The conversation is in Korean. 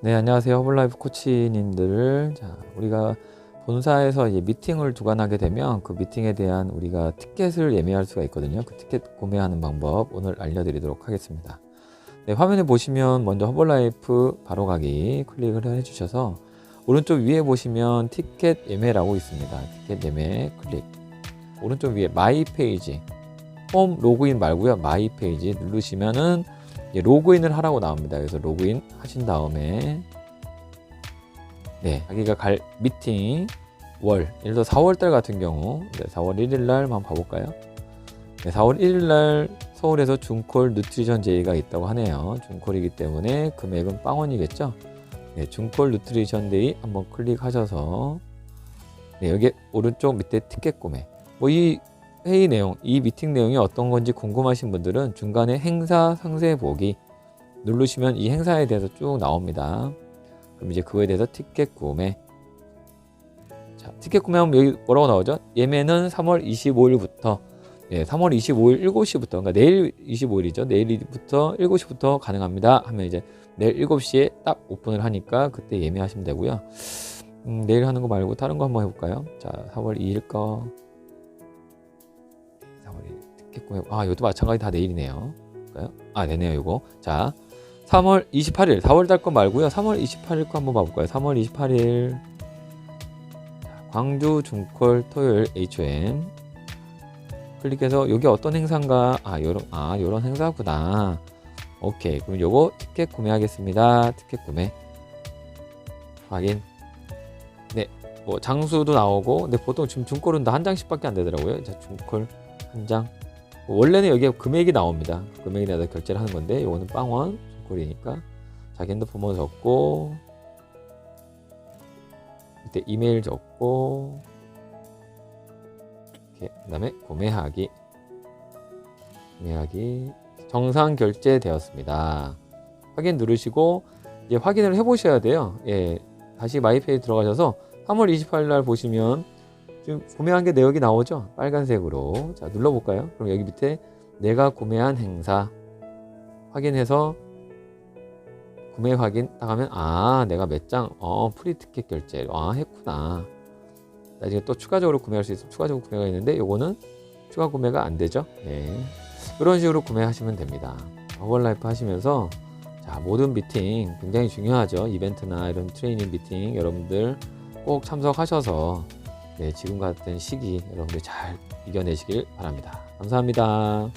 네, 안녕하세요. 허블라이프 코치님들. 자, 우리가 본사에서 이제 미팅을 주관하게 되면 그 미팅에 대한 우리가 티켓을 예매할 수가 있거든요. 그 티켓 구매하는 방법 오늘 알려드리도록 하겠습니다. 네, 화면에 보시면 먼저 허블라이프 바로 가기 클릭을 해주셔서 오른쪽 위에 보시면 티켓 예매라고 있습니다. 티켓 예매 클릭. 오른쪽 위에 마이 페이지. 홈 로그인 말고요. 마이 페이지 누르시면은 예, 로그인을 하라고 나옵니다. 그래서 로그인 하신 다음에 네, 자기가 갈 미팅 월, 예를 들어 4월 달 같은 경우 네, 4월 1일 날 한번 봐볼까요? 네, 4월 1일 날 서울에서 중콜 누트리션 제이가 있다고 하네요. 중콜이기 때문에 금액은 빵원이겠죠? 네, 중콜 누트리션 데이 한번 클릭하셔서 네, 여기 오른쪽 밑에 티켓 구매. 뭐이 회의 내용, 이 미팅 내용이 어떤 건지 궁금하신 분들은 중간에 행사 상세 보기 누르시면 이 행사에 대해서 쭉 나옵니다. 그럼 이제 그거에 대해서 티켓 구매. 자, 티켓 구매하면 여기 뭐라고 나오죠? 예매는 3월 25일부터 예, 3월 25일 7시부터 그러니까 내일 25일이죠. 내일부터 7시부터 가능합니다. 하면 이제 내일 7시에 딱 오픈을 하니까 그때 예매하시면 되고요. 음, 내일 하는 거 말고 다른 거 한번 해볼까요? 자, 4월 2일 거 4월 1일 티켓 구매. 아, 이것도 마찬가지 다 내일이네요. 아, 되네요, 이거. 자, 3월 28일, 4월 달 거 말고요. 3월 28일 거 한번 봐볼까요? 3월 28일. 자, 광주 중콜 토요일 HM. 클릭해서 여기 어떤 행사인가? 아, 요런, 아, 요런 행사구나. 오케이. 그럼 요거 티켓 구매하겠습니다. 티켓 구매. 확인. 네. 뭐 장수도 나오고, 근데 보통 지금 중콜은 다 한 장씩밖에 안 되더라고요. 자, 중콜 한 장. 원래는 여기에 금액이 나옵니다. 금액이 나서 결제를 하는 건데, 요거는 빵원 중콜이니까. 자기 핸드폰번호 적고, 이때 이메일 적고, 이렇게 그다음에 구매하기, 구매하기 정상 결제되었습니다. 확인 누르시고 이제 확인을 해보셔야 돼요. 예, 다시 마이페이 들어가셔서 3월 28일 날 보시면 지금 구매한 게 내역이 나오죠? 빨간색으로. 자, 눌러볼까요? 그럼 여기 밑에 내가 구매한 행사 확인해서 구매 확인 딱 하면 아 내가 몇 장 어 프리 티켓 결제 아 했구나 나중에 또 추가적으로 구매할 수 있으면 추가적으로 구매가 있는데 요거는 추가 구매가 안 되죠 예. 이런 식으로 구매하시면 됩니다 허벌라이프 하시면서 자 모든 미팅 굉장히 중요하죠 이벤트나 이런 트레이닝 미팅 여러분들 꼭 참석하셔서 네, 지금 같은 시기 여러분들 잘 이겨내시길 바랍니다. 감사합니다